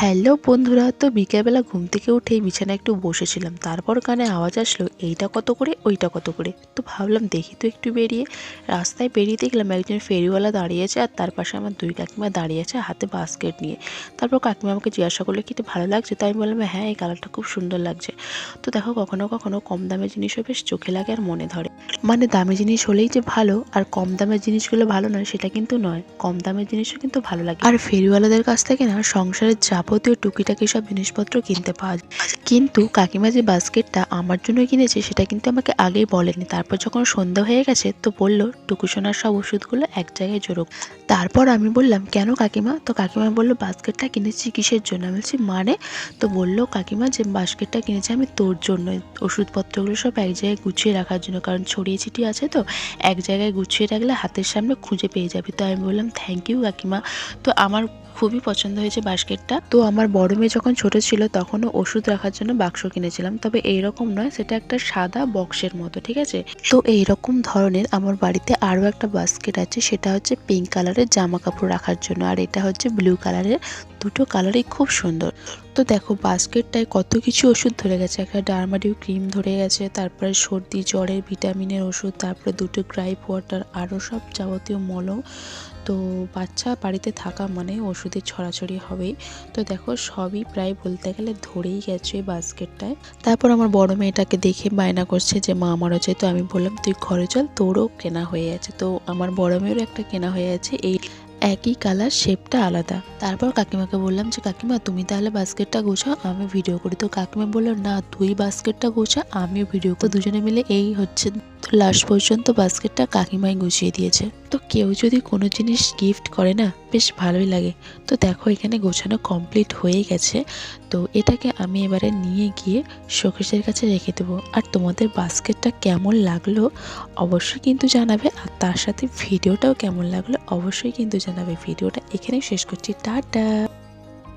Hello বন্ধুরা, তো বিকেলবেলা ঘুম থেকে উঠেই বিছানায় একটু বসেছিলাম। তারপর কানে আওয়াজ আসলো, এইটা কত করে, ওইটা কত করে। তো ভাবলাম দেখি তো একটু বেরিয়ে। রাস্তায় বেরিয়ে দেখলাম একজন ফেরিওয়ালা দাঁড়িয়েছে আর তার পাশে আমার দুই কাকিমা দাঁড়িয়ে আছে হাতে বাস্কেট নিয়ে। তারপর কাকিমা আমাকে জিজ্ঞাসা করল, কি ভালো লাগছে? তাই আমি বললাম হ্যাঁ এই কালারটা খুব সুন্দর লাগছে। তো দেখো কখনো কখনো কম দামের জিনিসও বেশ চোখে লাগে আর মনে ধরে। মানে দামি জিনিস হলেই যে ভালো, আর কম দামের জিনিসগুলো ভালো নয়, সেটা কিন্তু নয়। কম দামের জিনিসও কিন্তু ভালো লাগে। আর ফেরিওয়ালাদের কাছ থেকে না, সংসারের যাবতীয় টুকিটাকি সব জিনিসপত্র কিনতে পাওয়া যায়। কিন্তু কাকিমা যে বাস্কেটটা আমার জন্য কিনেছে, সেটা কিন্তু আমাকে আগেই বলেনি। তারপর যখন সন্ধ্যা হয়ে গেছে, তো বলল টুকুসোনার সব ওষুধগুলো এক জায়গায় জড়ো তারপর আমি বললাম, কেন কাকিমা? তো কাকিমা বলল, বাস্কেটটা কিনেছি কিসের জন্য? আমি বলছি মানে? তো বলল, কাকিমা, যে বাস্কেটটা কিনেছি আমি তোর জন্য। ওষুধপত্রগুলো সব এক জায়গায় গুছিয়ে রাখার জন্য। কারণ ছড়িয়ে ছিটিয়ে আছে তো, এক জায়গায় গুছিয়ে রাখলে হাতের সামনে খুঁজে পেয়ে যাবি। তো আমি বললাম, থ্যাংক ইউ কাকিমা। তো আমার খুবই পছন্দ হয়েছে বাস্কেটটা। তো আমার বড় মেয়ে যখন ছোট ছিল, তখনও ওষুধ রাখার জন্য বাক্স কিনেছিলাম। তবে এই রকম নয়, সেটা একটা সাদা বক্সের মতো, ঠিক আছে? তো এই রকম ধরনের আমার বাড়িতে আরও একটা বাস্কেট আছে, সেটা হচ্ছে পিঙ্ক কালারের জামা কাপড় রাখার জন্য। আর এটা হচ্ছে ব্লু কালারের দুটো কালারই খুব সুন্দর। তো দেখো বাস্কেটটায় কত কিছু ওষুধ ধরে গেছে। একটা ডার্মাডিউ ক্রিম ধরে গেছে, তারপরে সর্দি, জ্বরের ভিটামিনের ওষুধ, তারপরে দুটো গ্রাইপ ওয়াটার আরও সব যাবতীয় মলম। তো বাচ্চা বাড়িতে থাকা মানে ওষুধের ছড়াছড়ি হবেই। তো দেখো, সবই প্রায় বলতে গেলে ধরেই গেছে বাস্কেটটায়। তারপর আমার বড় মেয়েটাকে দেখে বায়না করছে যে, মা আমারও চাই তো আমি বললাম, তুই ঘরে চল, তোরও কেনা হয়ে আছে। তো আমার বড় মেয়েরও একটা কেনা হয়ে আছে, এই একই কালার, শেপটা আলাদা। তারপর কাকিমাকে বললাম যে, কাকিমা, তুমি তাহলে বাস্কেটটা গোছাও, আমি ভিডিও করি। তো কাকিমা বলল, না, তুই বাস্কেটটা গোছা, আমিও ভিডিও তো দুজনে মিলে এই হচ্ছে তো লাস্ট পর্যন্ত বাস্কেটটা কাকিমাই গুছিয়ে দিয়েছে। তো কেউ যদি কোনো জিনিস গিফট করে না, বেশ ভালোই লাগে। তো দেখো এখানে গোছানো কমপ্লিট হয়ে গেছে। তো এটাকে আমি এবারে নিয়ে গিয়ে শোকেশের কাছে রেখে দেবো। আর তোমাদের বাস্কেটটা কেমন লাগল অবশ্যই কিন্তু জানাবে। আর তার সাথে ভিডিওটাও কেমন লাগল অবশ্যই কিন্তু জানাবে। ভিডিওটা এখানেই শেষ করছি। টাটা!